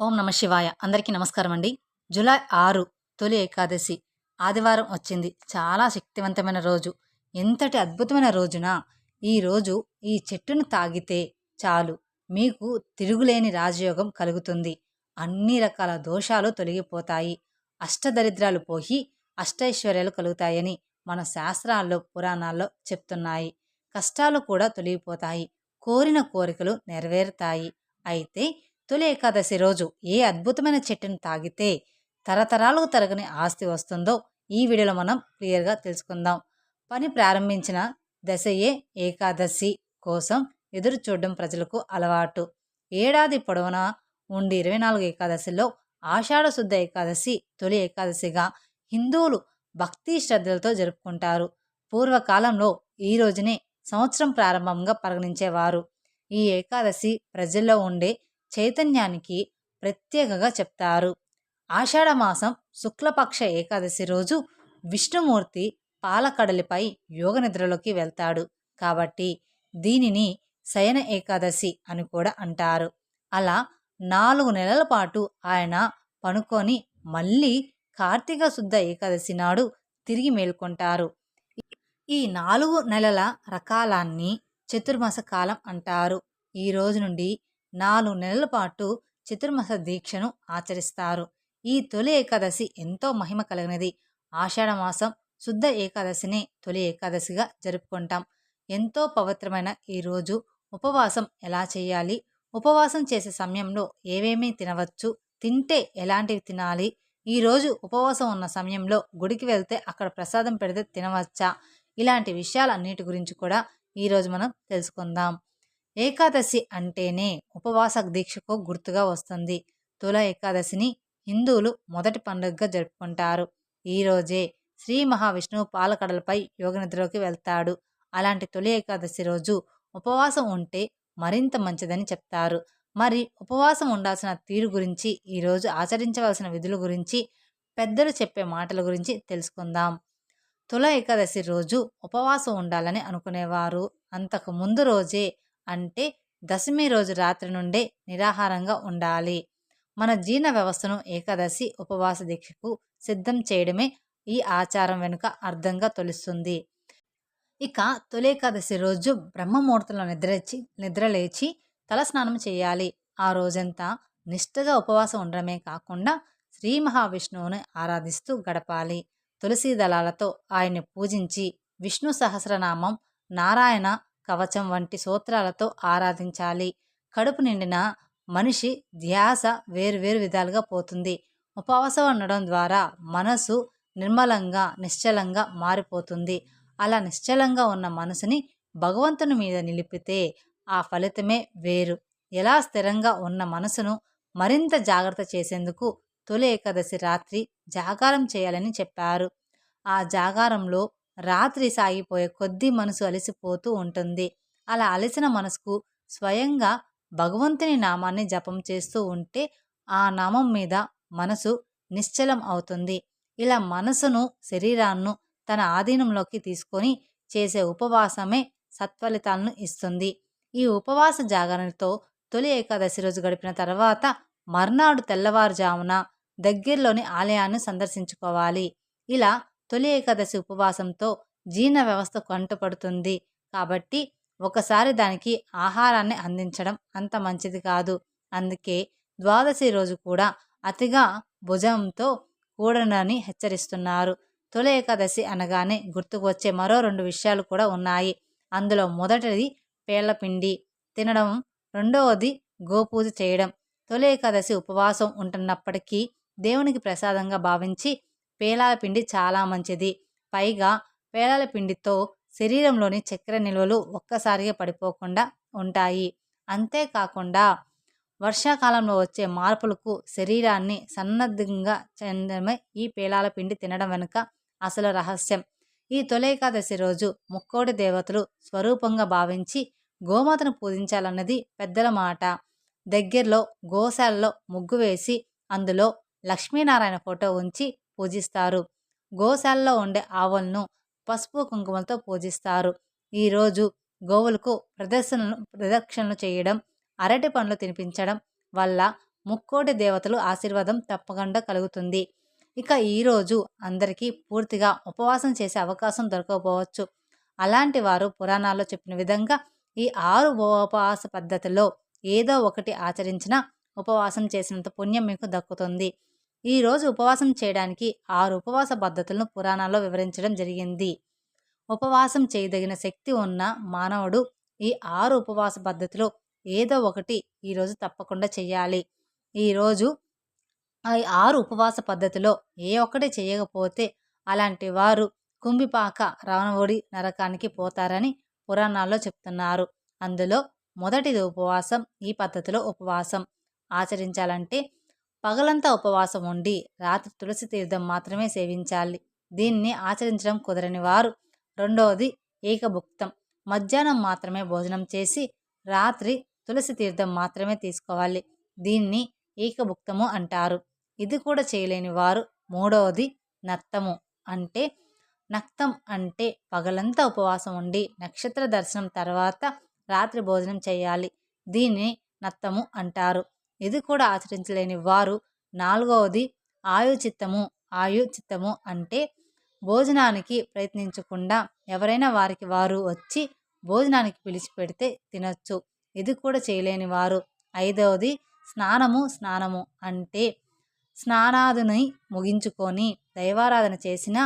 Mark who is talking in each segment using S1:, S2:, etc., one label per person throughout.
S1: ఓం నమ శివాయ. అందరికీ నమస్కారం అండి. జూలై ఆరు తొలి ఏకాదశి ఆదివారం వచ్చింది. చాలా శక్తివంతమైన రోజు. ఎంతటి అద్భుతమైన రోజున! ఈ రోజు ఈ చెట్టును తాగితే చాలు. మీకు తిరుగులేని రాజయోగం కలుగుతుంది. అన్ని రకాల దోషాలు తొలగిపోతాయి. అష్టదరిద్రాలు పోయి అష్టైశ్వర్యాలు కలుగుతాయని మన శాస్త్రాల్లో పురాణాల్లో చెప్తున్నాయి. కష్టాలు కూడా తొలగిపోతాయి. కోరిన కోరికలు నెరవేరుతాయి. అయితే తొలి ఏకాదశి రోజు ఏ అద్భుతమైన చెట్టును తాగితే తరతరాలకు తరగని ఆస్తి వస్తుందో ఈ వీడియోలో మనం క్లియర్గా తెలుసుకుందాం. పని ప్రారంభించిన దశయే ఏకాదశి కోసం ఎదురు చూడడం ప్రజలకు అలవాటు. ఏడాది పొడవునా ఉండి ఇరవై నాలుగు ఏకాదశిలో ఆషాఢ శుద్ధ ఏకాదశి తొలి ఏకాదశిగా హిందువులు భక్తి శ్రద్ధలతో జరుపుకుంటారు. పూర్వకాలంలో ఈ రోజునే సంవత్సరం ప్రారంభంగా పరిగణించేవారు. ఈ ఏకాదశి ప్రజల్లో ఉండే చైతన్యానికి ప్రత్యేకగా చెప్తారు. ఆషాఢమాసం శుక్లపక్ష ఏకాదశి రోజు విష్ణుమూర్తి పాలకడలిపై యోగ నిద్రలోకి వెళ్తాడు. కాబట్టి దీనిని శయన ఏకాదశి అని కూడా అంటారు. అలా నాలుగు నెలల పాటు ఆయన పనుకొని మళ్ళీ కార్తీక శుద్ధ ఏకాదశి నాడు తిరిగి మేల్కొంటారు. ఈ నాలుగు నెలల రకాలాన్ని చతుర్మాస కాలం అంటారు. ఈ రోజు నుండి నాలుగు నెలల పాటు చతుర్మాస దీక్షను ఆచరిస్తారు. ఈ తొలి ఏకాదశి ఎంతో మహిమ కలిగినది. ఆషాఢమాసం శుద్ధ ఏకాదశిని తొలి ఏకాదశిగా జరుపుకుంటాం. ఎంతో పవిత్రమైన ఈరోజు ఉపవాసం ఎలా చేయాలి? ఉపవాసం చేసే సమయంలో ఏవేమీ తినవచ్చు? తింటే ఎలాంటివి తినాలి? ఈరోజు ఉపవాసం ఉన్న సమయంలో గుడికి వెళ్తే అక్కడ ప్రసాదం పెడితే తినవచ్చా? ఇలాంటి విషయాలన్నిటి గురించి కూడా ఈరోజు మనం తెలుసుకుందాం. ఏకాదశి అంటేనే ఉపవాస దీక్షకు గుర్తుగా వస్తుంది. తుల ఏకాదశిని హిందువులు మొదటి పండుగగా జరుపుకుంటారు. ఈరోజే శ్రీ మహావిష్ణువు పాలకడలపై యోగనిద్రలోకి వెళ్తాడు. అలాంటి తొలి ఏకాదశి రోజు ఉపవాసం ఉంటే మరింత మంచిదని చెప్తారు. మరి ఉపవాసం ఉండాల్సిన తీరు గురించి ఈరోజు ఆచరించవలసిన విధుల గురించి పెద్దలు చెప్పే మాటల గురించి తెలుసుకుందాం. తుల ఏకాదశి రోజు ఉపవాసం ఉండాలని అనుకునేవారు. అంతకు ముందు రోజే అంటే దశమి రోజు రాత్రి నుండే నిరాహారంగా ఉండాలి. మన జీర్ణ వ్యవస్థను ఏకాదశి ఉపవాస దీక్షకు సిద్ధం చేయడమే ఈ ఆచారం వెనుక అర్థంగా తొలుస్తుంది. ఇక తొలి ఏకాదశి రోజు బ్రహ్మముహూర్తంలో నిద్రచి నిద్రలేచి తలస్నానం చేయాలి. ఆ రోజంతా నిష్ఠగా ఉపవాసం ఉండడమే కాకుండా శ్రీ మహావిష్ణువుని ఆరాధిస్తూ గడపాలి. తులసి దళాలతో ఆయన్ని పూజించి విష్ణు సహస్రనామం నారాయణ కవచం వంటి సూత్రాలతో ఆరాధించాలి. కడుపు నిండిన మనిషి ధ్యాస వేరువేరు విధాలుగా పోతుంది. ఉపవాసం ఉండడం ద్వారా మనసు నిర్మలంగా నిశ్చలంగా మారిపోతుంది. అలా నిశ్చలంగా ఉన్న మనసుని భగవంతుని మీద నిలిపితే ఆ ఫలితమే వేరు. ఎలా స్థిరంగా ఉన్న మనసును మరింత జాగ్రత్త చేసేందుకు తొలి ఏకాదశి రాత్రి జాగారం చేయాలని చెప్పారు. ఆ జాగారంలో రాత్రి సాగిపోయే కొద్దీ మనసు అలసిపోతూ ఉంటుంది. అలా అలసిన మనసుకు స్వయంగా భగవంతుని నామాన్ని జపం చేస్తూ ఉంటే ఆ నామం మీద మనసు నిశ్చలం అవుతుంది. ఇలా మనసును శరీరాన్ని తన ఆధీనంలోకి తీసుకొని చేసే ఉపవాసమే సత్ఫలితాలను ఇస్తుంది. ఈ ఉపవాస జాగరణతో తొలి ఏకాదశి రోజు గడిపిన తర్వాత మర్నాడు తెల్లవారుజామున దగ్గరలోని ఆలయాన్ని సందర్శించుకోవాలి. ఇలా తొలి ఏకాదశి ఉపవాసంతో జీర్ణ వ్యవస్థ కంటుపడుతుంది. కాబట్టి ఒకసారి దానికి ఆహారాన్ని అందించడం అంత మంచిది కాదు. అందుకే ద్వాదశి రోజు కూడా అతిగా భుజంతో కూడనని హెచ్చరిస్తున్నారు. తొలి ఏకాదశి అనగానే గుర్తుకు వచ్చే మరో రెండు విషయాలు కూడా ఉన్నాయి. అందులో మొదటిది పేళ్ళపిండి తినడం. రెండవది గోపూజ చేయడం. తొలి ఏకాదశి ఉపవాసం ఉంటున్నప్పటికీ దేవునికి ప్రసాదంగా భావించి పేలాల పిండి చాలా మంచిది. పైగా పేలాల పిండితో శరీరంలోని చక్కెర నిల్వలు ఒక్కసారిగా పడిపోకుండా ఉంటాయి. అంతేకాకుండా వర్షాకాలంలో వచ్చే మార్పులకు శరీరాన్ని సన్నద్ధంగా చెందడమే ఈ పేలాల పిండి తినడం వెనుక అసలు రహస్యం. ఈ తొలేకాదశి రోజు ముక్కోడి దేవతలు స్వరూపంగా భావించి గోమాతను పూజించాలన్నది పెద్దల మాట. దగ్గరలో గోశాలలో ముగ్గు వేసి అందులో లక్ష్మీనారాయణ ఫోటో ఉంచి పూజిస్తారు. గోశాలలో ఉండే ఆవులను పసుపు కుంకుమలతో పూజిస్తారు. ఈరోజు గోవులకు ప్రదర్శనలు ప్రదక్షిణలు చేయడం అరటి పండ్లు తినిపించడం వల్ల ముక్కోటి దేవతలు ఆశీర్వాదం తప్పకుండా కలుగుతుంది. ఇక ఈరోజు అందరికీ పూర్తిగా ఉపవాసం చేసే అవకాశం దొరకకపోవచ్చు అలాంటి వారు పురాణాల్లో చెప్పిన విధంగా ఈ ఆరు ఉపవాస పద్ధతిలో ఏదో ఒకటి ఆచరించిన ఉపవాసం చేసినంత పుణ్యం మీకు దక్కుతుంది. ఈరోజు ఉపవాసం చేయడానికి ఆరు ఉపవాస పద్ధతులను పురాణాల్లో వివరించడం జరిగింది. ఉపవాసం చేయదగిన శక్తి ఉన్న మానవుడు ఈ ఆరు ఉపవాస పద్ధతిలో ఏదో ఒకటి ఈరోజు తప్పకుండా చేయాలి. ఈరోజు ఈ ఆరు ఉపవాస పద్ధతిలో ఏ ఒక్కటి చేయకపోతే అలాంటి వారు కుంభిపాక రావణవుడి నరకానికి పోతారని పురాణాల్లో చెప్తున్నారు. అందులో మొదటిది ఉపవాసం ఈ పద్ధతిలో ఉపవాసం. ఆచరించాలంటే పగలంతా ఉపవాసం ఉండి రాత్రి తులసి తీర్థం మాత్రమే సేవించాలి. దీన్ని ఆచరించడం కుదరని వారు. రెండవది ఏకభుక్తం. మధ్యాహ్నం మాత్రమే భోజనం చేసి రాత్రి తులసి తీర్థం మాత్రమే తీసుకోవాలి. దీన్ని ఏకభుక్తము అంటారు. ఇది కూడా చేయలేని వారు. మూడవది నత్తము అంటే నక్తం అంటే పగలంతా ఉపవాసం ఉండి నక్షత్ర దర్శనం తర్వాత రాత్రి భోజనం చేయాలి. దీన్ని నత్తము అంటారు. ఇది కూడా ఆచరించలేని వారు. నాలుగవది ఆయుచిత్తము. ఆయుచిత్తము అంటే భోజనానికి ప్రయత్నించకుండా ఎవరైనా వారికి వారు వచ్చి భోజనానికి పిలిచి పెడితే తినొచ్చు. ఇది కూడా చేయలేని వారు. ఐదవది స్నానము స్నానము అంటే స్నానాదుని ముగించుకొని దైవారాధన చేసిన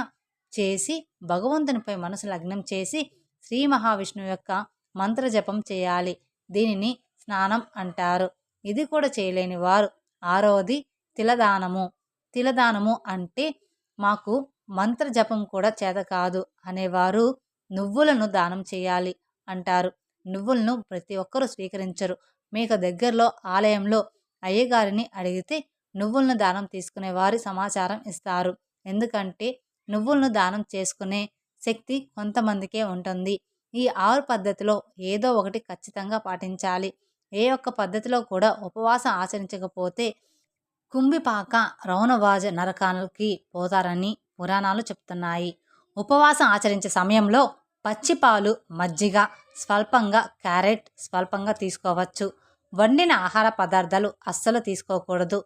S1: చేసి భగవంతునిపై మనసు లగ్నం చేసి శ్రీ మహావిష్ణువు యొక్క మంత్రజపం చేయాలి. దీనిని స్నానం అంటారు. ఇది కూడా చేయలేని వారు. ఆరవది తిలదానము. తిలదానము అంటే మాకు మంత్ర జపం కూడా చేత కాదు అనేవారు నువ్వులను దానం చేయాలి అంటారు. నువ్వులను ప్రతి ఒక్కరూ స్వీకరించరు. మీకు దగ్గరలో ఆలయంలో అయ్యగారిని అడిగితే నువ్వులను దానం తీసుకునే వారి సమాచారం ఇస్తారు. ఎందుకంటే నువ్వులను దానం చేసుకునే శక్తి కొంతమందికే ఉంటుంది. ఈ ఆరు పద్ధతిలో ఏదో ఒకటి ఖచ్చితంగా పాటించాలి. ఏ ఒక్క పద్ధతిలో కూడా ఉపవాసం ఆచరించకపోతే కుంభిపాక రౌనవాజ నరకాలకి పోతారని పురాణాలు చెప్తున్నాయి. ఉపవాసం ఆచరించే సమయంలో పచ్చిపాలు మజ్జిగ స్వల్పంగా క్యారెట్ స్వల్పంగా తీసుకోవచ్చు. వండిన ఆహార పదార్థాలు అస్సలు తీసుకోకూడదు.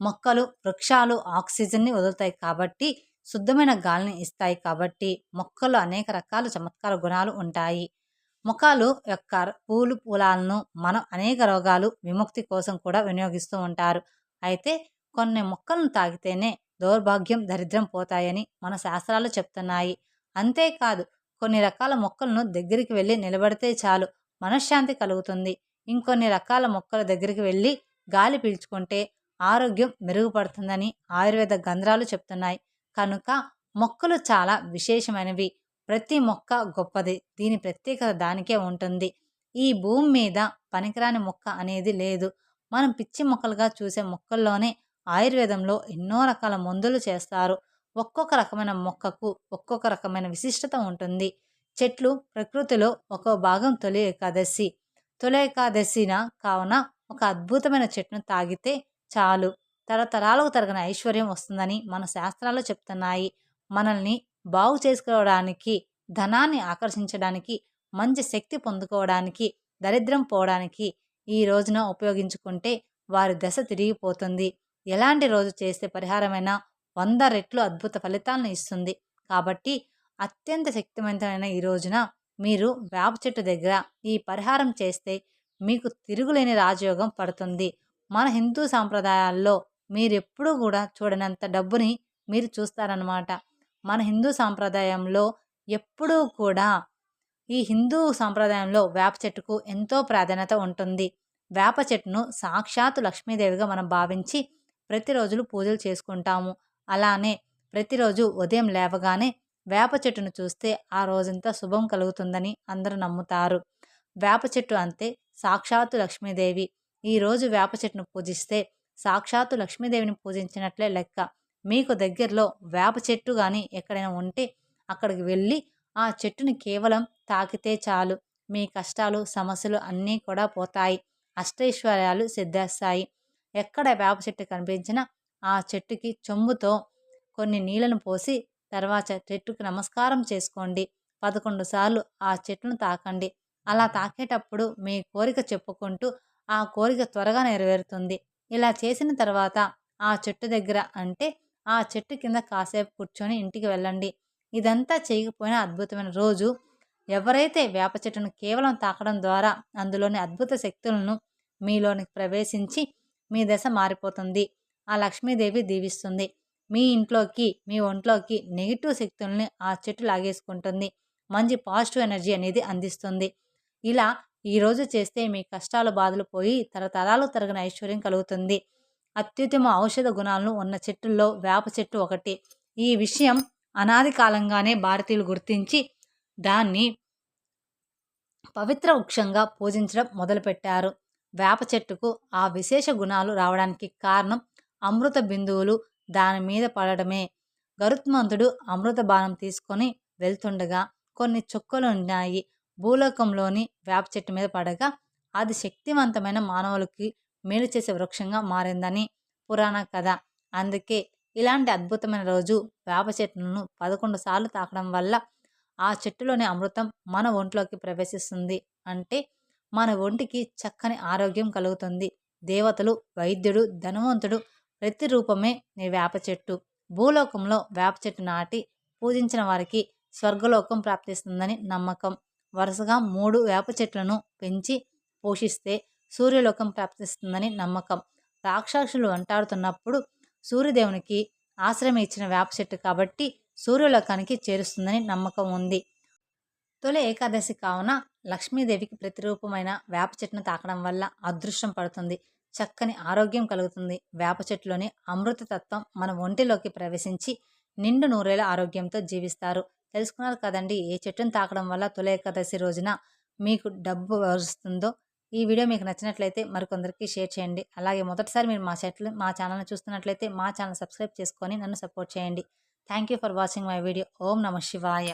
S1: మొక్కలు వృక్షాలు ఆక్సిజన్ని వదులుతాయి కాబట్టి శుద్ధమైన గాలిని ఇస్తాయి కాబట్టి మొక్కలు అనేక రకాల చమత్కార గుణాలు ఉంటాయి. ముఖాలు యొక్క పూలు పూలాలను మనం అనేక రోగాలు విముక్తి కోసం కూడా వినియోగిస్తూ ఉంటారు. అయితే కొన్ని మొక్కలను తాగితేనే దౌర్భాగ్యం దరిద్రం పోతాయని మన శాస్త్రాలు చెప్తున్నాయి. అంతేకాదు కొన్ని రకాల మొక్కలను దగ్గరికి వెళ్ళి నిలబడితే చాలు మనశ్శాంతి కలుగుతుంది. ఇంకొన్ని రకాల మొక్కల దగ్గరికి వెళ్ళి గాలి పీల్చుకుంటే ఆరోగ్యం మెరుగుపడుతుందని ఆయుర్వేద గంధ్రాలు చెప్తున్నాయి. కనుక మొక్కలు చాలా విశేషమైనవి. ప్రతి మొక్క గొప్పది. దీని ప్రత్యేకత దానికే ఉంటుంది. ఈ భూమి మీద పనికిరాని మొక్క అనేది లేదు. మనం పిచ్చి మొక్కలుగా చూసే మొక్కల్లోనే ఆయుర్వేదంలో ఎన్నో రకాల మందులు చేస్తారు. ఒక్కొక్క రకమైన మొక్కకు ఒక్కొక్క రకమైన విశిష్టత ఉంటుంది. చెట్లు ప్రకృతిలో ఒక భాగం తొలి ఏకాదశి. తొలి ఏకాదశిన కావున ఒక అద్భుతమైన చెట్టును తాగితే చాలు. తరతరాలకు తరగని ఐశ్వర్యం వస్తుందని మన శాస్త్రాలు చెప్తున్నాయి. మనల్ని బాగు చేసుకోవడానికి ధనాన్ని ఆకర్షించడానికి మంచి శక్తి పొందుకోవడానికి దరిద్రం పోవడానికి ఈ రోజున ఉపయోగించుకుంటే వారి దశ తిరిగిపోతుంది. ఎలాంటి రోజు చేస్తే పరిహారమైన వంద రెట్లు అద్భుత ఫలితాలను ఇస్తుంది. కాబట్టి అత్యంత శక్తివంతమైన ఈ రోజున మీరు వేప చెట్టు దగ్గర ఈ పరిహారం చేస్తే మీకు తిరుగులేని రాజయోగం పడుతుంది. మన హిందూ సాంప్రదాయాల్లో మీరెప్పుడూ కూడా చూడనంత డబ్బుని మీరు చూస్తారనమాట మన హిందూ సాంప్రదాయంలో ఎప్పుడూ కూడా ఈ హిందూ సాంప్రదాయంలో వేప చెట్టుకు ఎంతో ప్రాధాన్యత ఉంటుంది. వేప చెట్టును సాక్షాత్ లక్ష్మీదేవిగా మనం భావించి ప్రతిరోజులు పూజలు చేసుకుంటాము. అలానే ప్రతిరోజు ఉదయం లేవగానే వేప చెట్టును చూస్తే ఆ రోజంతా శుభం కలుగుతుందని అందరూ నమ్ముతారు. వేప చెట్టు అంతే సాక్షాత్తు లక్ష్మీదేవి. ఈరోజు వేప చెట్టును పూజిస్తే సాక్షాత్తు లక్ష్మీదేవిని పూజించినట్లే లెక్క. మీకు దగ్గరలో వేప చెట్టు కానీ ఎక్కడైనా ఉంటే అక్కడికి వెళ్ళి ఆ చెట్టుని కేవలం తాకితే చాలు. మీ కష్టాలు సమస్యలు అన్నీ కూడా పోతాయి. అష్టైశ్వర్యాలు సిద్ధేస్తాయి. ఎక్కడ వేప చెట్టు కనిపించినా ఆ చెట్టుకి చెంబుతో కొన్ని నీళ్ళను పోసి తర్వాత చెట్టుకు నమస్కారం చేసుకోండి. పదకొండు సార్లు ఆ చెట్టును తాకండి. అలా తాకేటప్పుడు మీ కోరిక చెప్పుకుంటూ ఆ కోరిక త్వరగా నెరవేరుతుంది. ఇలా చేసిన తర్వాత ఆ చెట్టు దగ్గర అంటే ఆ చెట్టు కింద కాసేపు కూర్చొని ఇంటికి వెళ్ళండి. ఇదంతా చేయకపోయినా అద్భుతమైన రోజు. ఎవరైతే వేప చెట్టును కేవలం తాకడం ద్వారా అందులోని అద్భుత శక్తులను మీలోనికి ప్రవేశించి మీ దశ మారిపోతుంది. ఆ లక్ష్మీదేవి దీవిస్తుంది. మీ ఇంట్లోకి మీ ఒంట్లోకి నెగిటివ్ శక్తుల్ని ఆ చెట్టు లాగేసుకుంటుంది. మంచి పాజిటివ్ ఎనర్జీ అనేది అందిస్తుంది. ఇలా ఈరోజు చేస్తే మీ కష్టాలు బాధలు పోయి తరతరాలు తరగని ఐశ్వర్యం కలుగుతుంది. అత్యుత్తమ ఔషధ గుణాలను ఉన్న చెట్టుల్లో వేప చెట్టు ఒకటి. ఈ విషయం అనాది కాలంగానే భారతీయులు గుర్తించి దాన్ని పవిత్ర వృక్షంగా పూజించడం మొదలుపెట్టారు. వేప చెట్టుకు ఆ విశేష గుణాలు రావడానికి కారణం అమృత బిందువులు దాని మీద పడడమే. గరుత్మంతుడు అమృత బాణం తీసుకొని వెళ్తుండగా కొన్ని చుక్కలు ఉన్నాయి. భూలోకంలోని వేప చెట్టు మీద పడగా అది శక్తివంతమైన మానవులకి మేలు చేసే వృక్షంగా మారిందని పురాణ కథ. అందుకే ఇలాంటి అద్భుతమైన రోజు వేప చెట్టును పదకొండు సార్లు తాకడం వల్ల ఆ చెట్టులోని అమృతం మన ఒంట్లోకి ప్రవేశిస్తుంది. అంటే మన ఒంటికి చక్కని ఆరోగ్యం కలుగుతుంది. దేవతలు వైద్యుడు ధనవంతుడు ప్రతి రూపమే నీ వేప చెట్టు. భూలోకంలో వేప చెట్టు నాటి పూజించిన వారికి స్వర్గలోకం ప్రాప్తిస్తుందని నమ్మకం. వరుసగా మూడు వేప చెట్లను పెంచి పోషిస్తే సూర్యలోకం ప్రాప్తిస్తుందని నమ్మకం. రాక్షసులు వెంటాడుతున్నప్పుడు సూర్యదేవునికి ఆశ్రయం ఇచ్చిన వేప చెట్టు కాబట్టి సూర్యలోకానికి చేరుస్తుందని నమ్మకం ఉంది. తొలి ఏకాదశి కావున లక్ష్మీదేవికి ప్రతిరూపమైన వేప చెట్టును తాకడం వల్ల అదృష్టం పడుతుంది. చక్కని ఆరోగ్యం కలుగుతుంది. వేప చెట్టులోని అమృతతత్వం మన ఒంటిలోకి ప్రవేశించి నిండు నూరేళ్ళ ఆరోగ్యంతో జీవిస్తారు. తెలుసుకున్నారు కదండి ఏ చెట్టును తాకడం వల్ల తొలి ఏకాదశి రోజున మీకు డబ్బు వరుస్తుందో? ఈ వీడియో మీకు నచ్చినట్లయితే మరికొందరికి షేర్ చేయండి. అలాగే మొదటిసారి మీరు మా చెట్లు మా ఛానల్ని చూస్తున్నట్లయితే మా ఛానల్ సబ్స్క్రైబ్ చేసుకొని నన్ను సపోర్ట్ చేయండి. Thank you for watching my video. ఓం నమ శివాయ.